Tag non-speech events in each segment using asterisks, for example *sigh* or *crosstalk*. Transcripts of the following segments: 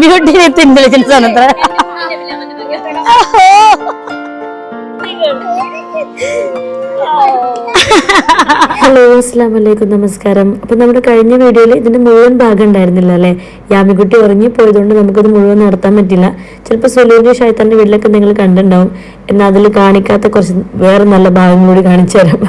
Beauty with intelligence ആണ് അത്ര hello അസ്സാം വലൈക്കും നമസ്കാരം. അപ്പൊ നമ്മുടെ കഴിഞ്ഞ വീഡിയോയിൽ ഇതിന്റെ മുഴുവൻ ഭാഗം ഉണ്ടായിരുന്നില്ല അല്ലെ? യാമിക്കുട്ടി ഉറങ്ങി പോയതുകൊണ്ട് നമുക്കത് മുഴുവൻ നടത്താൻ പറ്റില്ല ചിലപ്പോൾ സുലൂരിന്റെ ഷൈത്താന്റെ വീട്ടിലൊക്കെ നിങ്ങൾ കണ്ടിട്ടുണ്ടാവും. എന്നാൽ അതിൽ കാണിക്കാത്ത കുറച്ച് വേറെ നല്ല ഭാഗം കൂടി കാണിച്ചു തരാം.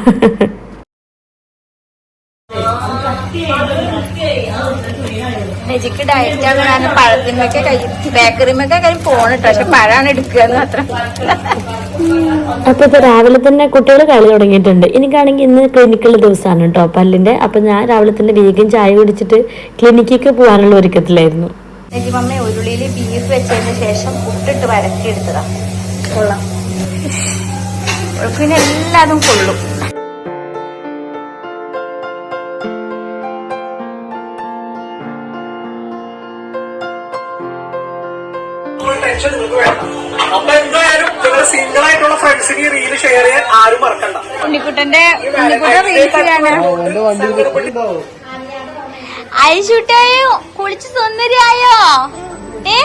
രജിക്ക് ഡയറ്റ് ആണ് കാരണം പഴത്തിന്മൊക്കെ കൈ ബേക്കറിമൊക്കെ കഴിയും പോണിട്ട് പക്ഷെ പഴമാണ് എടുക്കുക എന്ന് മാത്രം. അപ്പൊ ഇപ്പൊ രാവിലെ തന്നെ കുട്ടികൾ കളി തുടങ്ങിയിട്ടുണ്ട്. എനിക്കാണെങ്കിൽ ഇന്ന് ക്ലിനിക്കുള്ള ദിവസമാണ് കേട്ടോ പല്ലിന്റെ. അപ്പൊ ഞാൻ രാവിലെ തന്നെ വേഗം ചായ കുടിച്ചിട്ട് ക്ലിനിക്കിലേക്ക് പോകാനുള്ള ഒരുക്കത്തിലായിരുന്നു. രജി മമ്മ ഉരുളിയിൽ ബീഫ് വെച്ചതിന് ശേഷം പുട്ടിട്ട് വരട്ടി എടുത്തതാ കൊള്ളാം. പിന്നെ എല്ലാതും കൊള്ളും. ടെൻഷൻ നിങ്ങൾക്ക് വേണ്ട. അപ്പൊ എന്തായാലും നിങ്ങൾ സിംഗിൾ ആയിട്ടുള്ള ഫ്രണ്ട്സിന് ഈ റീൽ ഷെയർ ചെയ്യാൻ ആരും മറക്കണ്ട. ഉണ്ണിക്കുട്ടന്റെ കുളിച്ച് സുന്ദരിയായോ? ഏ?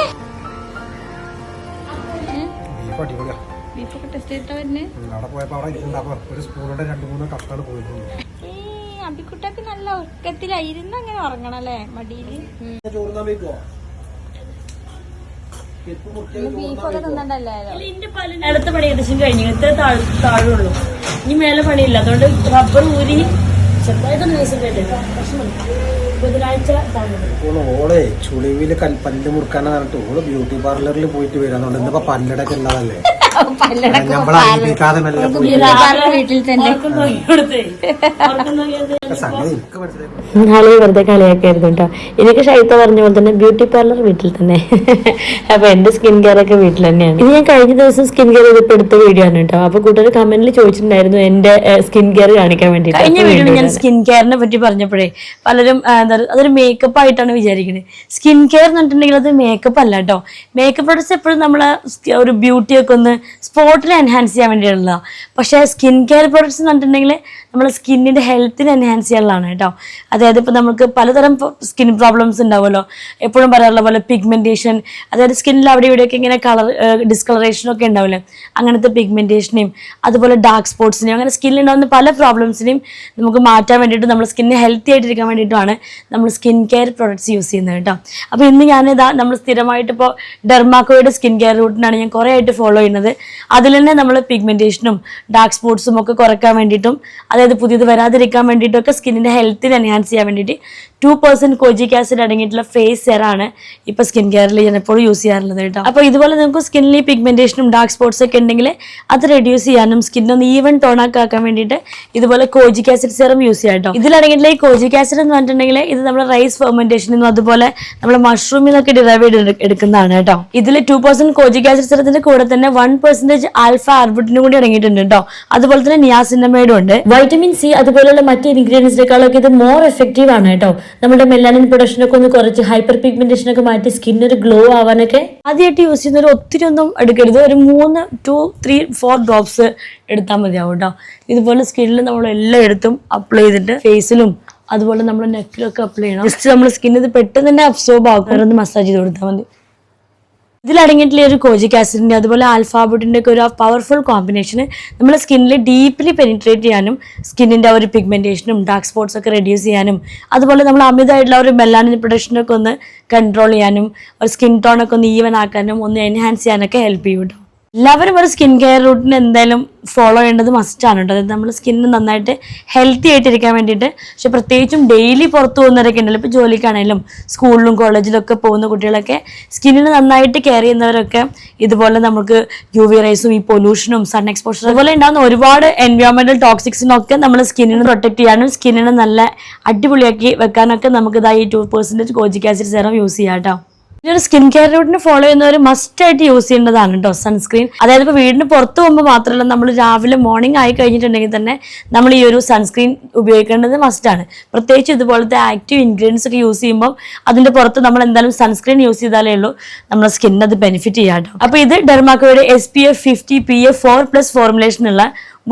അബിക്കുട്ടക്ക് നല്ല ഉറക്കത്തിലായിരുന്നു അങ്ങനെ ഉറങ്ങണല്ലേ മടിയിൽ. അടുത്ത പണി ഏകദേശം കഴിഞ്ഞു. ഇത്ര താഴുള്ളൂ ഇനി മേലെ പണിയില്ല. അതുകൊണ്ട് റബ്ബർ ഊരി ഓളെ ചുളിവിൽ പല്ല് മുറുക്കാന്ന് പറഞ്ഞിട്ട് ഓൾ ബ്യൂട്ടി പാർലറിൽ പോയിട്ട് വരാന്നുണ്ട് ഇന്നിപ്പോ പല്ലടൊക്കെ ഉള്ളതല്ലേ? നമ്മളെ വീട്ടിൽ തന്നെ. നാളെ വെറുതെ കളിയാക്കായിരുന്നു കേട്ടോ എനിക്ക് ഷൈത്ത പറഞ്ഞ പോലെ തന്നെ ബ്യൂട്ടി പാർലർ വീട്ടിൽ തന്നെ. അപ്പൊ എന്റെ സ്കിൻ കെയർ ഒക്കെ വീട്ടിൽ തന്നെയാണ്. ഇത് ഞാൻ കഴിഞ്ഞ ദിവസം സ്കിൻ കെയർ ചെയ്തപ്പോ എടുത്ത വീഡിയോ ആണ് കേട്ടോ അപ്പൊ കൂട്ടുകാർ കമന്റിൽ ചോദിച്ചിട്ടുണ്ടായിരുന്നു എന്റെ സ്കിൻ കെയർ കാണിക്കാൻ വേണ്ടി കഴിഞ്ഞ വീഡിയോ ഞാൻ സ്കിൻ കെയറിനെ പറ്റി പറഞ്ഞപ്പോഴേ പലരും എന്താ പറയുക അതൊരു മേക്കപ്പ് ആയിട്ടാണ് വിചാരിക്കുന്നത് സ്കിൻ കെയർ എന്ന് പറഞ്ഞിട്ടുണ്ടെങ്കിൽ അത് മേക്കപ്പ് അല്ല കേട്ടോ മേക്കപ്പ് പ്രൊഡക്ട്സ് എപ്പോഴും നമ്മളെ ഒരു ബ്യൂട്ടി ഒക്കെ ഒന്ന് സ്പോട്ടിൽ എൻഹാൻസ് ചെയ്യാൻ വേണ്ടിയുള്ളതാണ് പക്ഷേ സ്കിൻ കെയർ പ്രൊഡക്ട്സ് എന്ന് പറഞ്ഞിട്ടുണ്ടെങ്കിൽ നമ്മളെ സ്കിന്നിന്റെ ഹെൽത്തിന് എൻഹാൻസ് ചെയ്യാനുള്ളതാണ് കേട്ടോ. അതായത് ഇപ്പോൾ നമുക്ക് പലതരം സ്കിൻ പ്രോബ്ലംസ് ഉണ്ടാവുമല്ലോ. എപ്പോഴും പറയാറുള്ള പോലെ പിഗ്മെന്റേഷൻ അതായത് സ്കിന്നിൽ അവിടെ ഇവിടെയൊക്കെ ഇങ്ങനെ കളർ ഡിസ്കളറേഷനൊക്കെ ഉണ്ടാവില്ലേ? അങ്ങനത്തെ പിഗ്മെന്റേഷനെയും അതുപോലെ ഡാർക്ക് സ്പോട്സിനെയും അങ്ങനെ സ്കിന്നിൽ ഉണ്ടാകുന്ന പല പ്രോബ്ലംസിനെയും നമുക്ക് മാറ്റാൻ വേണ്ടിയിട്ട് നമ്മൾ സ്കിന്നെ ഹെൽത്തി ആയിട്ടിരിക്കാൻ വേണ്ടിയിട്ടാണ് നമ്മൾ സ്കിൻ കെയർ പ്രോഡക്റ്റ്സ് യൂസ് ചെയ്യുന്നത് കേട്ടോ. അപ്പോൾ ഇന്ന് ഞാനിതാ നമ്മൾ സ്ഥിരമായിട്ട് ഇപ്പോൾ ഡെർമാക്കോയുടെ സ്കിൻ കെയർ റൂട്ടിനാണ് ഞാൻ കുറേ ആയിട്ട് ഫോളോ ചെയ്യുന്നത്. അതിൽ തന്നെ നമ്മൾ പിഗ്മെന്റേഷനും ഡാർക്ക് സ്പോട്ട്സും ഒക്കെ കുറയ്ക്കാൻ വേണ്ടിയിട്ടും അതായത് പുതിയത് വരാതിരിക്കാൻ വേണ്ടിയിട്ടും ഒക്കെ സ്കിന്നിന്റെ ഹെൽത്തിന് എൻഹാൻസ് ചെയ്യാൻ വേണ്ടിയിട്ട് ടു പെർസെന്റ് കോജിക് ആസിഡ് അടങ്ങിയിട്ടുള്ള ഫേസ് സെറാണ് ഇപ്പൊ സ്കിൻ കെയറിൽ ഞാൻ എപ്പോഴും യൂസ് ചെയ്യാറുള്ളത് കേട്ടോ. അപ്പോൾ ഇതുപോലെ നിങ്ങൾക്ക് സ്കിന്നിലെ പിഗ്മെന്റേഷനും ഡാർക്ക് സ്പോട്ട്സ് ഒക്കെ ഉണ്ടെങ്കിൽ അത് റെഡ്യൂസ് ചെയ്യാനും സ്കിൻ ഒന്ന് ഈവൻ ടോൺ ആക്കാൻ വേണ്ടിയിട്ട് ഇതുപോലെ കോജിക് ആസിഡ് സെറം യൂസ് ചെയ്യാം കേട്ടോ. ഇതിലടങ്ങിയിട്ടുള്ള ഈ കോജിക് ആസിഡ് എന്ന് പറഞ്ഞിട്ടുണ്ടെങ്കിൽ ഇത് നമ്മുടെ റൈസ് ഫെർമെന്റേഷനിൽ നിന്നും അതുപോലെ നമ്മുടെ മഷ്റൂമിൽ നിന്നൊക്കെ ഡിറൈവ് ചെയ്ത് എടുക്കുന്നതാണ് കേട്ടോ. ഇതിൽ ടു പെർസെന്റ് കോജിക് ആസിഡ് സെറത്തിന്റെ കൂടെ തന്നെ വൺ പെർസെന്റേജ് ആൽഫ ആർബിട്ടിനും കൂടി അടങ്ങിയിട്ടുണ്ട് കേട്ടോ. അതുപോലെ തന്നെ നിയാസിനമൈഡും ഉണ്ട്. വൈറ്റമിൻ സി അതുപോലെയുള്ള മറ്റ് ഇൻഗ്രീഡിയൻസിനേക്കാളൊക്കെ ഇത് മോർ എഫക്റ്റീവ് ആണ് കേട്ടോ. നമ്മുടെ മെലാനിൻ പ്രൊഡക്ഷൻ ഒക്കെ ഒന്ന് കുറച്ച് ഹൈപ്പർ പിഗ്മെന്റേഷൻ ഒക്കെ മാറ്റി സ്കിൻ ഒരു ഗ്ലോ ആവാനൊക്കെ ആദ്യമായിട്ട് യൂസ് ചെയ്യുന്ന ഒരു ഒത്തിരി ഒന്നും എടുക്കരുത്. ഒരു മൂന്ന് ടു ത്രീ ഫോർ ഡ്രോപ്സ് എടുത്താൽ മതിയാവും കേട്ടോ ഇതുപോലെ സ്കിന്നിൽ നമ്മൾ എല്ലാം എടുത്തും അപ്ലൈ ചെയ്തിട്ട് ഫേസിലും അതുപോലെ നമ്മുടെ നെക്കിലൊക്കെ അപ്ലൈ ചെയ്യണം. ജസ്റ്റ് നമ്മൾ സ്കിന്നിൽ പെട്ടെന്ന് തന്നെ അബ്സോർബ് ആക്കും. മസാജ് ചെയ്ത് കൊടുത്താൽ മതി. ഇതിലടങ്ങിയിട്ടുള്ള ഒരു കോജിക് ആസിഡിന്റെ അതുപോലെ ആൽഫാബുഡിന്റെ ഒക്കെ ഒരു പവർഫുൾ കോമ്പിനേഷൻ നമ്മുടെ സ്കിന്നിൽ ഡീപ്ലി പെനിട്രേറ്റ് ചെയ്യാനും സ്കിന്നിന്റെ ഒരു പിഗ്മെന്റേഷനും ഡാർക്ക് സ്പോട്ട്സ് ഒക്കെ റെഡ്യൂസ് ചെയ്യാനും അതുപോലെ നമ്മൾ അമിതമായിട്ടുള്ള ഒരു മെലാനിൻ പ്രൊഡക്ഷനൊക്കെ ഒന്ന് കൺട്രോൾ ചെയ്യാനും ഒരു സ്കിൻ ടോണൊക്കെ ഒന്ന് ഈവൻ ആക്കാനും ഒന്ന് എൻഹാൻസ് ചെയ്യാനൊക്കെ ഹെൽപ്പ് ചെയ്യും എല്ലാവരും ഒരു സ്കിൻ കെയർ റൂട്ടിന് എന്തായാലും ഫോളോ ചെയ്യേണ്ടത് മസ്റ്റാണ് കേട്ടോ അതായത് നമ്മൾ സ്കിന്ന് നന്നായിട്ട് ഹെൽത്തി ആയിട്ടിരിക്കാൻ വേണ്ടിയിട്ട്. പക്ഷെ പ്രത്യേകിച്ചും ഡെയിലി പുറത്ത് പോകുന്നവരൊക്കെ ഉണ്ടല്ലോ. ഇപ്പോൾ ജോലിക്കാണെങ്കിലും സ്കൂളിലും കോളേജിലും ഒക്കെ പോകുന്ന കുട്ടികളൊക്കെ സ്കിന്നിന് നന്നായിട്ട് കെയർ ചെയ്യുന്നവരൊക്കെ ഇതുപോലെ നമുക്ക് യു വി റൈസും ഈ പൊല്യൂഷനും സൺ എക്സ്പോഷർ അതുപോലെ ഉണ്ടാകുന്ന ഒരുപാട് എൻവയോൺമെന്റൽ ടോക്സിക്സിനൊക്കെ നമ്മൾ സ്കിന്നിന് പ്രൊട്ടക്ട് ചെയ്യാനും സ്കിന്നിനെ നല്ല അടിപൊളിയാക്കി വെക്കാനൊക്കെ നമുക്ക് ഇതായി two percentage kojic acid serum use ചെയ്യാം കേട്ടോ ഈ ഒരു സ്കിൻ കെയർ റൂട്ടിന് ഫോളോ ചെയ്യുന്നവർ മസ്റ്റ് ആയിട്ട് യൂസ് ചെയ്യേണ്ടതാണ് കേട്ടോ സൺസ്ക്രീൻ അതായത് ഇപ്പോൾ വീടിന് പുറത്ത് പോകുമ്പോൾ മാത്രമല്ല നമ്മൾ രാവിലെ മോർണിംഗ് ആയി കഴിഞ്ഞിട്ടുണ്ടെങ്കിൽ തന്നെ നമ്മൾ ഈ ഒരു സൺസ്ക്രീൻ ഉപയോഗിക്കേണ്ടത് മസ്റ്റ് ആണ്. പ്രത്യേകിച്ച് ഇതുപോലത്തെ ആക്റ്റീവ് ഇൻഗ്രീഡിയൻസ് ഒക്കെ യൂസ് ചെയ്യുമ്പോൾ അതിന്റെ പുറത്ത് നമ്മൾ എന്തായാലും സൺസ്ക്രീൻ യൂസ് ചെയ്താലേ ഉള്ളൂ. നമ്മുടെ സ്കിൻ അത് ബെനിഫിറ്റ് ചെയ്യാം കേട്ടോ അപ്പോൾ ഇത് ഡെർമാക്കോയുടെ S P F fifty P F four plus ഫോർമുലേഷനുള്ള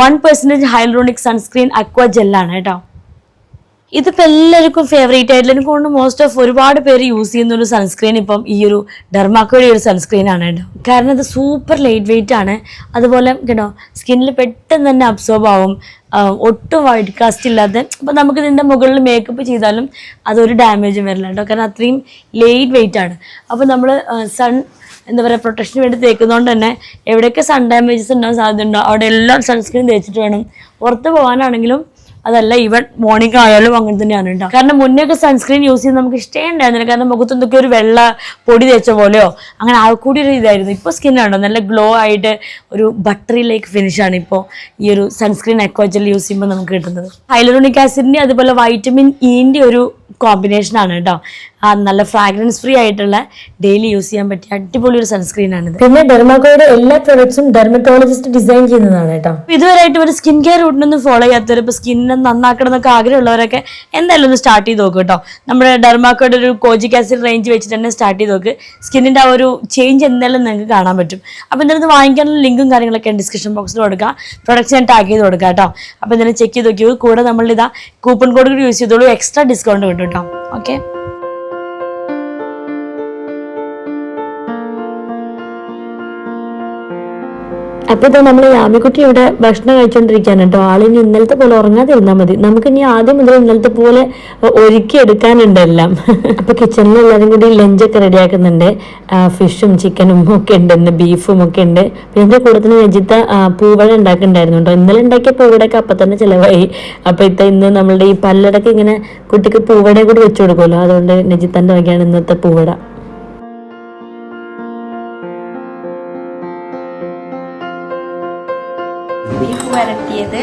one percentage hyaluronic sunscreen aqua ജെല്ലാണ് കേട്ടോ ഇതിപ്പോ എല്ലാവർക്കും ഫേവറേറ്റ് ആയിട്ടുള്ള എനിക്ക് തോന്നുന്നു മോസ്റ്റ് ഓഫ് ഒരുപാട് പേര് യൂസ് ചെയ്യുന്ന ഒരു സൺസ്ക്രീൻ ഇപ്പം ഈ ഒരു ഡെർമാക്കോയുടെ ഒരു സൺസ്ക്രീൻ ആണ് കേട്ടോ. കാരണം അത് സൂപ്പർ ലൈറ്റ് വെയിറ്റ് ആണ്. അതുപോലെ കേട്ടോ സ്കിന്നിൽ പെട്ടെന്ന് തന്നെ അബ്സോർബ് ആവും. ഒട്ടും വൈറ്റ് കാസ്റ്റ് ഇല്ലാതെ. അപ്പോൾ നമുക്ക് ഇതിന്റെ മുകളിൽ മേക്കപ്പ് ചെയ്താലും അതൊരു ഡാമേജും വരില്ല കേട്ടോ. കാരണം അത്രയും ലൈറ്റ് വെയിറ്റ് ആണ്. അപ്പോൾ നമ്മൾ സൺ എന്താ പറയുക പ്രൊട്ടക്ഷന് വേണ്ടി തേക്കുന്നതുകൊണ്ട് തന്നെ എവിടെയൊക്കെ സൺ ഡാമേജസ് ഉണ്ടാകാൻ സാധ്യത ഉണ്ടോ അവിടെ എല്ലാം സൺസ്ക്രീൻ തേച്ചിട്ട് വേണം. പുറത്ത് പോകാനാണെങ്കിലും അതല്ല ഈവൻ മോർണിംഗ് ആയാലും അങ്ങനെ തന്നെയാണ് കേട്ടോ കാരണം മുന്നേ ഒക്കെ സൺസ്ക്രീൻ യൂസ് ചെയ്ത് നമുക്ക് ഇഷ്ടേ ഉണ്ടായിരുന്നില്ല കാരണം മുഖത്ത് എന്തൊക്കെ ഒരു വെള്ള പൊടി തേച്ച പോലെയോ. അങ്ങനെ ആൾക്കൂടി ഒരു ഇതായിരുന്നു. ഇപ്പോൾ സ്കിൻ ആണോ? നല്ല ഗ്ലോ ആയിട്ട് ഒരു ബട്ടറി ലൈക്ക് ഫിനിഷ് ആണ് ഇപ്പോൾ ഈ ഒരു സൺസ്ക്രീൻ അക്വാജൽ യൂസ് ചെയ്യുമ്പോൾ നമുക്ക് കിട്ടുന്നത്. ഹൈലറോണിക് ആസിഡിന്റെ അതുപോലെ വൈറ്റമിൻ ഇന്റെ ഒരു കോമ്പിനേഷൻ ആണ് കേട്ടോ ആ നല്ല ഫ്രാഗ്രൻസ് ഫ്രീ ആയിട്ടുള്ള ഡെയിലി യൂസ് ചെയ്യാൻ പറ്റിയ അടിപൊളി ഒരു സൺസ്ക്രീൻ ആണ് പിന്നെ ഡെർമാക്കോയുടെ എല്ലാ പ്രൊഡക്ട്സും ഡെർമറ്റോളജിസ്റ്റ് ഡിസൈൻ ചെയ്യുന്നതാണ് കേട്ടോ ഇതുവരെയായിട്ട് ഒരു സ്കിൻ കെയർ റൂട്ടിനൊന്നും ഫോളോ ചെയ്യാത്തവർ ഇപ്പോൾ സ്കിന്നെ നന്നാക്കണം എന്നൊക്കെ ആഗ്രഹമുള്ളവരൊക്കെ എന്തായാലും ഒന്ന് സ്റ്റാർട്ട് ചെയ്ത് നോക്കും കേട്ടോ നമ്മുടെ ഡെർമാക്കോയുടെ ഒരു കോജിക് ആസിഡ് റേഞ്ച് വെച്ചിട്ട് തന്നെ സ്റ്റാർട്ട് ചെയ്ത് നോക്ക്. സ്കിന്നിന്റെ ആ ഒരു ചേഞ്ച് എന്തായാലും നിങ്ങൾക്ക് കാണാൻ പറ്റും. അപ്പോൾ എന്തായാലും വാങ്ങിക്കാനുള്ള ലിങ്കും കാര്യങ്ങളൊക്കെ ഡിസ്ക്രിപ്ഷൻ ബോക്സിൽ കൊടുക്കുക പ്രൊഡക്ട്സ് ഞാൻ ടാഗ് ചെയ്ത് കൊടുക്കാം കേട്ടോ അപ്പോൾ എന്തായാലും ചെക്ക് ചെയ്ത് നോക്കിയോ? കൂടെ നമ്മളിതാ കൂപ്പൺ കോഡ് കൂടി യൂസ് ചെയ്തോളൂ. എക്സ്ട്രാ ഡിസ്കൗണ്ട് കിട്ടും കേട്ടോ ഓക്കെ അപ്പൊ ഇതാ നമ്മൾ യാമിക്കുട്ടി ഇവിടെ ഭക്ഷണം കഴിച്ചോണ്ടിരിക്കാൻ കേട്ടോ. ആളിനി ഇന്നലത്തെ പോലെ ഉറങ്ങാതിരുന്നാൽ മതി. നമുക്ക് ഇനി ആദ്യം മുതൽ ഇന്നലത്തെ പോലെ ഒരുക്കി എടുക്കാനുണ്ട് എല്ലാം. *laughs* അപ്പൊ കിച്ചണിൽ എല്ലാവരും കൂടി ലഞ്ചൊക്കെ റെഡിയാക്കുന്നുണ്ട്. ഫിഷും ചിക്കനും ഒക്കെ ഉണ്ട് ഇന്ന് ബീഫും ഒക്കെ ഉണ്ട്. പിന്നെ അതിന്റെ കൂടെ തന്നെ രജിത്ത പൂവട ഉണ്ടാക്കുന്നുണ്ടായിരുന്നു കേട്ടോ. ഇന്നലെ ഉണ്ടാക്കിയ പൂവടയൊക്കെ അപ്പൊ തന്നെ ചിലവായി. അപ്പൊ ഇത്ത ഇന്ന് നമ്മളുടെ ഈ പല്ലടക്ക് ഇങ്ങനെ കുട്ടിക്ക് പൂവട കൂടി വെച്ചു കൊടുക്കുമല്ലോ അതുകൊണ്ട് രജിത്തന്റെ വകയാണ് ഇന്നത്തെ പൂവട. വരട്ടിയത്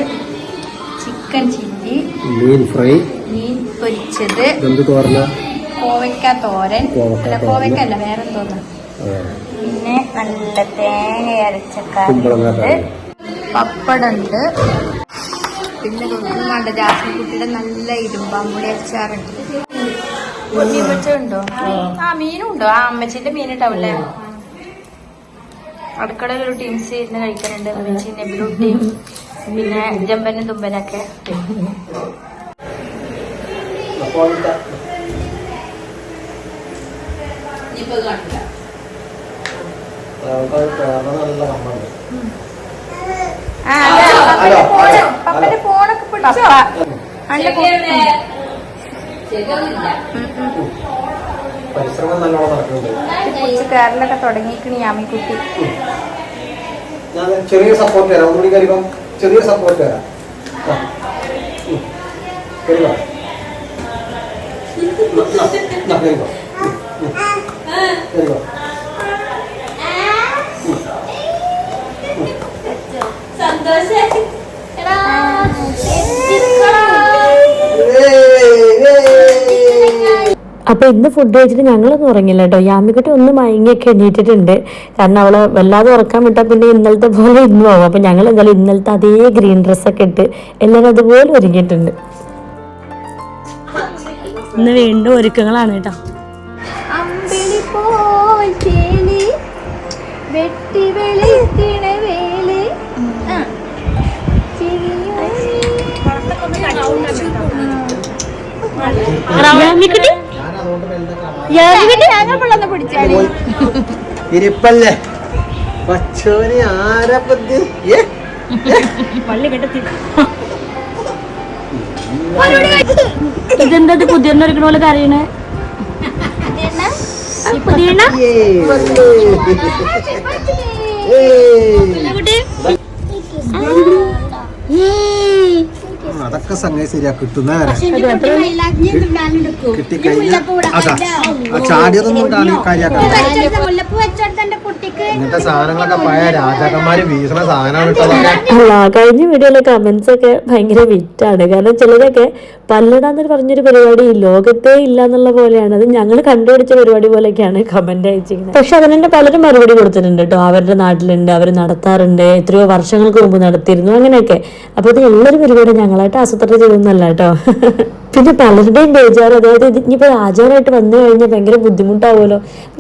ചിക്കൻ ചില്ലി. മീൻ ഫ്രൈ. മീൻ പൊരിച്ചത്. കോവയ്ക്ക തോരൻ. അല്ല കോവയ്ക്ക അല്ല വേറെ തോന്നുന്നു പിന്നെ നല്ല തേങ്ങ അരച്ച കറിയുണ്ട് കറി. പപ്പടുണ്ട് പിന്നെ ഒന്നും വേണ്ട ജാസ്മിൻ കുട്ടിയുടെ നല്ല ഇരുമ്പാമ്പുളി അച്ചാറുണ്ട് മീൻ വെച്ചുണ്ടോ ആ മീനും ഉണ്ടോ. ആ അമ്മച്ചിന്റെ മീൻ ഉണ്ടാവില്ലേ? അടുക്കളയിൽ ഒരു ടീംസ് ഇരുന്ന് കഴിക്കാനുണ്ട് അമ്മച്ചി നെബിലുട്ടിയും പിന്നെ ജമ്പനും തുമ്പനൊക്കെ. ആ, അതെ, പപ്പന്റെ ഫോണ്, ഫോണൊക്കെ പിടിച്ചോ? നല്ല പരിശ്രമം നല്ലോണം നടക്കുന്നുണ്ട്. കുറിച്ച് കയറലൊക്കെ തുടങ്ങിയിരിക്കണ യാമിക്കുട്ടി ഞാൻ ചെറിയ സപ്പോർട്ട് തരാം. ഒന്നുകൂടി കയറിപ്പം ചെറിയ സപ്പോർട്ട് തരാം ആ. ഉം. കയറി വാ. ന- ന- ന, കയറി വാ. ഉം, ഉം. കയറി വാ. അപ്പൊ ഇന്ന് ഫുഡ് കഴിച്ചിട്ട് ഞങ്ങളൊന്നും ഉറങ്ങില്ല കേട്ടോ യാമിക്കുട്ടി ഒന്ന് മയങ്ങിയൊക്കെ എണീറ്റിട്ടുണ്ട് കാരണം അവളെ വല്ലാതെ ഉറക്കാൻ വിട്ടാൽ പിന്നെ ഇന്നലത്തെ പോലെ ഇന്നും ആവും അപ്പൊ ഞങ്ങൾ എന്തായാലും ഇന്നലത്തെ അതേ ഗ്രീൻ ഡ്രസ്സൊക്കെ ഇട്ട് എല്ലാവരും അതുപോലെ ഒരുങ്ങിയിട്ടുണ്ട് ഇന്ന് വീണ്ടും ഒരുക്കങ്ങളാണ് കേട്ടോ അമ്പിളി പോൽ ചേലി വെട്ടി വേലി യാമിക്കുട്ടി ഇരിപ്പല്ലേ? പച്ചോനെ ആരാ പദ്യ ഏ? പള്ളി കെട്ടത്തി. ഇതെന്താ പുതിയ പോലെ കറിയണേ പുതിയ അതൊക്കെ സംഗതി ശരിയാ. കിട്ടുന്ന കിട്ടിക്കഴിഞ്ഞാൽ അതാ ആ ചാടിയതൊന്നും കാണി കാര്യാക്കാം മുല്ലപ്പ് വെച്ചോടത്തെ കുട്ടിക്ക് ഇങ്ങനത്തെ സാധനങ്ങളൊക്കെ പഴയ രാജാക്കന്മാര് വീശണ സാധനമാണ് കഴിഞ്ഞ വീഡിയോയിലെ കമന്റ്സ് ഒക്കെ ഭയങ്കര വിറ്റാണ് കാരണം ചിലരൊക്കെ പല്ലടാന്നൊരു പറഞ്ഞൊരു പരിപാടി ഈ ലോകത്തേ ഇല്ല എന്നുള്ള പോലെയാണ്. അത് ഞങ്ങൾ കണ്ടുപിടിച്ച പരിപാടി പോലെയൊക്കെയാണ് കമന്റ് അയച്ചിരിക്കുന്നത്. പക്ഷെ അതിനെ പലരും മറുപടി കൊടുത്തിട്ടുണ്ട് കേട്ടോ അവരുടെ നാട്ടിലുണ്ട് അവർ നടത്താറുണ്ട് എത്രയോ വർഷങ്ങൾക്ക് മുമ്പ് നടത്തിയിരുന്നു അങ്ങനെയൊക്കെ. അപ്പൊ ഇത് എല്ലാവരും പരിപാടി ഞങ്ങളായിട്ട് ആസൂത്രണം ചെയ്തൊന്നല്ല കേട്ടോ. പിന്നെ പലരുടെയും ബേജാറ് അതായത് ഇത് ഇനിയിപ്പോൾ ആചാരമായിട്ട് വന്നു കഴിഞ്ഞാൽ ഭയങ്കര ബുദ്ധിമുട്ടാവുമല്ലോ.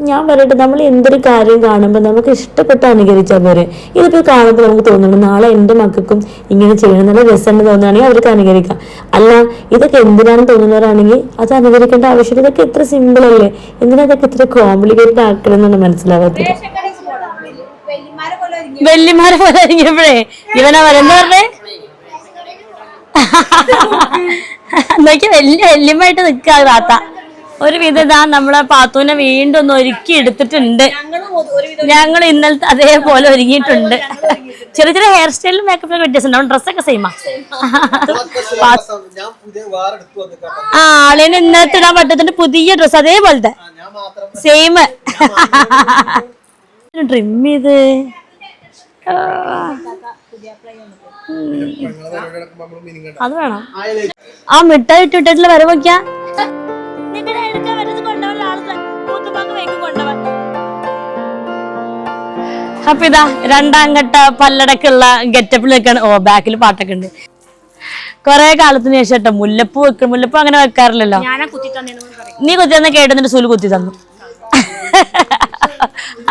ഞാൻ പറയട്ടെ നമ്മൾ എന്തൊരു കാര്യം കാണുമ്പോൾ നമുക്ക് ഇഷ്ടപ്പെട്ട് അനുകരിച്ചാൽ പോരെ. ഇതിപ്പോൾ കാണുമ്പോൾ നമുക്ക് തോന്നുന്നുണ്ട് നാളെ എന്റെ മക്കൾക്കും ഇങ്ങനെ ചെയ്യണം നല്ല രസമുണ്ട് തോന്നുകയാണെങ്കിൽ അവർക്ക് അനുകരിക്കാം. അല്ല ഇതൊക്കെ എന്തിനാണെന്ന് തോന്നുന്നവരാണെങ്കിൽ അത് അനുകരിക്കേണ്ട ആവശ്യമില്ല. ഇതൊക്കെ എത്ര സിമ്പിൾ അല്ലേ? എന്തിനാ ഇതൊക്കെ ഇത്ര കോംപ്ലിക്കേറ്റഡ് ആക്കണമെന്നാണ് മനസ്സിലാവാത്തത്? വെല്ലിമാരെ പോലെ ഇരിക്കുമ്പോഴേ ഇവനാ പറഞ്ഞേ? എന്നൊക്കെ വലിയ വല്യമായിട്ട് നിക്കാ താത്ത. ഒരു വിധം ഇതാ നമ്മളെ പാത്തൂനെ വീണ്ടും ഒന്ന് ഒരുക്കി എടുത്തിട്ടുണ്ട്. ഞങ്ങൾ ഇന്നലത്തെ അതേപോലെ ഒരുങ്ങിയിട്ടുണ്ട്. ചെറിയ ചെറിയ ഹെയർ സ്റ്റൈലും മേക്കപ്പിലൊക്കെ വ്യത്യാസം ഉണ്ടാവും. ഡ്രസ്സൊക്കെ സെയിമാ ആ. ആളിന് ഇന്നത്തെ ഇടാൻ പറ്റത്തിന്റെ പുതിയ ഡ്രസ്സ് അതേപോലത്തെ. സെയിം ട്രിം ഇത്. അത് വേണം. ആ മിഠായി ഇട്ടിട്ടുള്ള വരവൊക്കെയാ അപ്പൊ ഇതാ രണ്ടാം ഘട്ട പല്ലടക്കുള്ള ഗെറ്റപ്പിൽ നിൽക്കാണ് ഓ ബാക്കിൽ പാട്ടൊക്കെ ഉണ്ട്. കൊറേ കാലത്തിന് ശേഷം കേട്ടോ മുല്ലപ്പൂ വെക്ക മുല്ലപ്പൂ അങ്ങനെ വെക്കാറില്ലല്ലോ. നീ കുത്തി തന്ന കേട്ടെന്നിട്ട് സൂൽ കുത്തി തന്നു.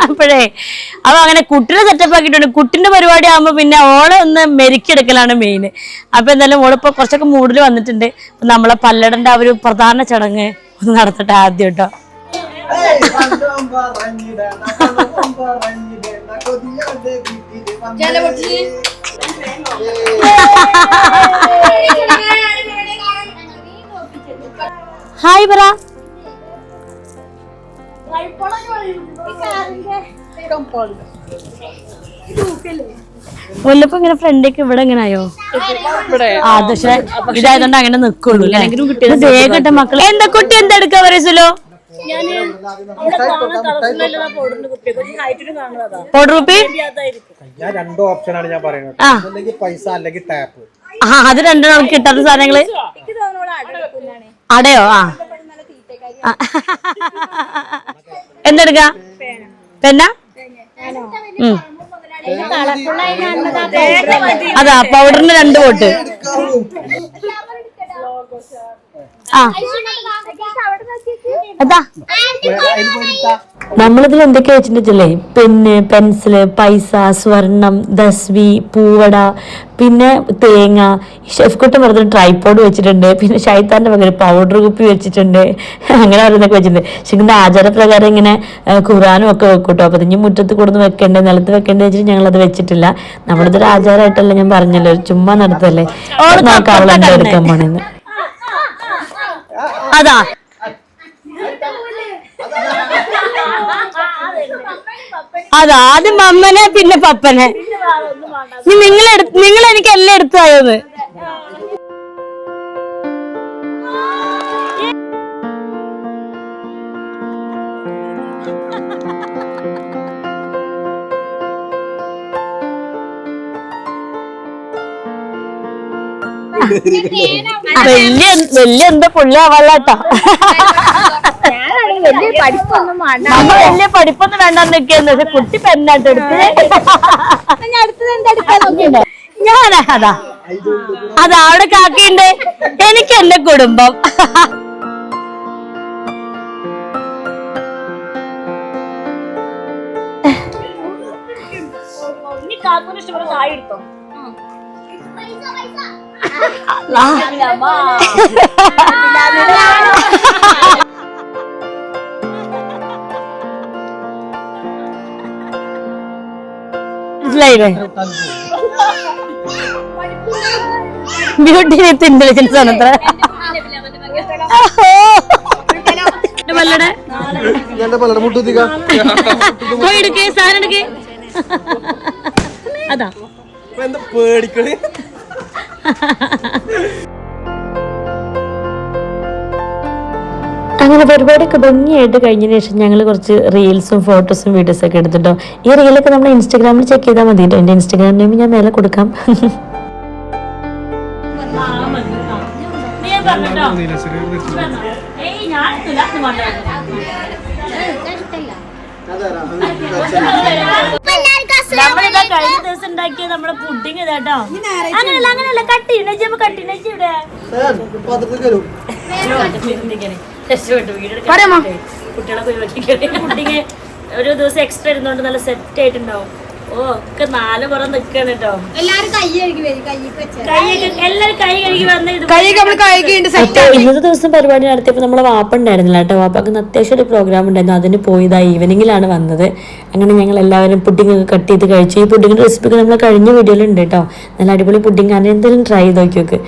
അപ്പോഴേ അപ്പൊ അങ്ങനെ കുട്ടിനെ സെറ്റപ്പ് ആക്കിയിട്ടുണ്ട്. കുട്ടിന്റെ പരിപാടി ആകുമ്പോ പിന്നെ ഓളെ ഒന്ന് മെരുക്കിയെടുക്കലാണ് മെയിൻ അപ്പൊ എന്തായാലും ഓളിപ്പോ കുറച്ചൊക്കെ മൂഡിൽ വന്നിട്ടുണ്ട്. നമ്മളെ പല്ലടന്റെ ആ ഒരു പ്രധാന ചടങ്ങ് ഒന്ന് നടത്തട്ടെ ആദ്യം കേട്ടോ. ഹായ് പറ മുല്ലപ്പൂ ഇങ്ങനെ ഫ്രണ്ടേക്ക് ഇവിടെ എങ്ങനെ ആയോ? ആ പക്ഷെ ഇതായതുകൊണ്ട് അങ്ങനെ നിക്കുള്ളൂ വേഗട്ടെ മക്കളെ. എന്താ കുട്ടി എന്താ എടുക്കാ പറയല്ലോ പൗഡർ കുപ്പി ഞാൻ രണ്ടു ഓപ്ഷനാണ് ഞാൻ പറയുന്നത് പൈസ അല്ലെങ്കിൽ ടാപ്പ് ആ അത് രണ്ടും നമുക്ക് കിട്ടാത്ത സാധനങ്ങൾ. അടയോ? ആ. എന്തെടുക്ക? പെന്ന. അതാ പൗഡറിന് രണ്ട് വോട്ട്. ആ. അതാ. നമ്മളിതിൽ എന്തൊക്കെ വെച്ചിട്ടുണ്ടല്ലേ പെന്ന് പെൻസിൽ പൈസ സ്വർണം ദസ്വി പൂവട പിന്നെ തേങ്ങ ഷെഫ് പറഞ്ഞ ട്രൈപോഡ് വെച്ചിട്ടുണ്ട് പിന്നെ ഷൈത്താന്റെ പകരം പൗഡർ കുപ്പി വെച്ചിട്ടുണ്ട് അങ്ങനെ പറയുന്നൊക്കെ വെച്ചിട്ടുണ്ട്. പക്ഷെ ഇതിന്റെ ആചാരപ്രകാരം ഇങ്ങനെ ഖുറാനും ഒക്കെ വെക്കൂട്ടോ. അപ്പൊ ഇനി മുറ്റത്ത് കൊടുന്ന് വെക്കണ്ടേ നിലത്ത് വെക്കേണ്ടത് വെച്ചിട്ട് ഞങ്ങൾ അത് വെച്ചിട്ടില്ല. നമ്മളിതൊരു ആചാരമായിട്ടല്ല ഞാൻ പറഞ്ഞല്ലോ ചുമ്മാ നടത്തല്ലേ? നോക്കാം എടുക്കാൻ പോണെന്ന്. അതാ. അതാ ആദ്യം മമ്മനെ പിന്നെ പപ്പനെ. നിങ്ങൾ നിങ്ങൾ എനിക്ക് എല്ലാം എടുത്തായോന്ന് വലിയ വലിയ എന്താ പുള്ളി വലിയ പഠിപ്പൊന്നും വേണ്ട. നമ്മ വലിയ പഠിപ്പൊന്നും വേണ്ടെന്ന് നിൽക്കുന്നു പക്ഷെ കുട്ടി പെണ്ണായിട്ട് എടുത്ത് അടുത്തത് എന്താ എടുക്കാൻ ഞാൻ അതാ. അതാ. അവിടെ കാക്കിണ്ട് എനിക്ക് എന്റെ കുടുംബം. മനസ്സിലായില്ലേ ബ്യൂട്ടി വിത്ത് ഇന്റലിജൻസ് ആണ് അത്ര. പല്ലട എന്റെ അങ്ങനെ പരിപാടിയൊക്കെ ഭംഗിയായിട്ട് കഴിഞ്ഞതിന് ശേഷം ഞങ്ങൾ കുറച്ച് റീൽസും ഫോട്ടോസും വീഡിയോസും ഒക്കെ എടുത്തിട്ടോ. ഈ റീലൊക്കെ നമ്മൾ ഇൻസ്റ്റാഗ്രാമിൽ ചെക്ക് ചെയ്താൽ മതി കേട്ടോ എന്റെ ഇൻസ്റ്റാഗ്രാം നെയിം ഞാൻ മേലെ കൊടുക്കാം. നമ്മളിതാ കഴിഞ്ഞ ദിവസം ഉണ്ടാക്കിയ നമ്മുടെ പുഡിങ് ഇതാട്ടോ അങ്ങനെയല്ല അങ്ങനെയല്ല. കട്ടി നജ്ജമ്മ കട്ടി നജ്ജ ഇവിടെ കുട്ടികളെ പുഡിങ് ഒരു ദിവസം എക്സ്ട്രാ ഇരുന്നോണ്ട് നല്ല സെറ്റ് ആയിട്ടുണ്ടാവും. ഓ ഒക്കെ നാല് പുറം നിക്കാണ് കേട്ടോ ഇന്നത്തെ ദിവസം പരിപാടി നടത്തിയപ്പോൾ നമ്മളെ വാപ്പ ഉണ്ടായിരുന്നില്ല കേട്ടോ വാപ്പാക്ക് അത്യാവശ്യം ഒരു പ്രോഗ്രാം ഉണ്ടായിരുന്നു. അതിന് പോയതാ ഈവനിങ്ങിലാണ് വന്നത്. അങ്ങനെ ഞങ്ങൾ എല്ലാവരും പുഡിംഗ് ഒക്കെ കട്ട് ചെയ്ത് കഴിച്ചു. ഈ പുഡിങ്ങിന്റെ റെസിപ്പി നമ്മൾ കഴിഞ്ഞ വീഡിയോയിലുണ്ട് കേട്ടോ നല്ല അടിപൊളി പുഡിംഗ് ആണ് എന്തെങ്കിലും ട്രൈ ചെയ്ത് നോക്കി.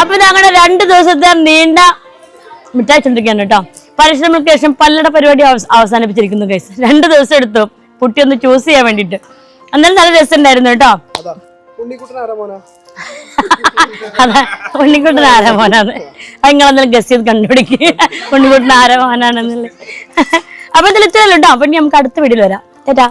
അപ്പൊ ഞങ്ങളുടെ രണ്ട് ദിവസത്തെ നീണ്ട മിഠായി ചന്ദ്രിക്കാണ് കേട്ടോ. പരിശ്രമങ്ങൾക്ക് ശേഷം പല്ലട പരിപാടി അവസാനിപ്പിച്ചിരിക്കുന്നു ഗൈസ് രണ്ട് ദിവസം എടുത്തു. കുട്ടി ഒന്ന് ചൂസ് ചെയ്യാൻ വേണ്ടിട്ട് എന്നാലും നല്ല രസം ഉണ്ടായിരുന്നു കേട്ടോ. അതെ. ഉണ്ണിക്കുട്ടൻ ആരാ മോനാണ് നിങ്ങളെന്തായാലും ഗസ് ചെയ്ത് കണ്ടുപിടിക്കുക ഉണ്ണിക്കുട്ടൻ ആരാ മോനാണെന്നുള്ളത്. *laughs* അപ്പൊ ഇതിൽ ഇത്രയല്ലോ കേട്ടോ. അപ്പൊ നമുക്ക് അടുത്ത വീഡിയോയിൽ വരാം. ചേട്ടാ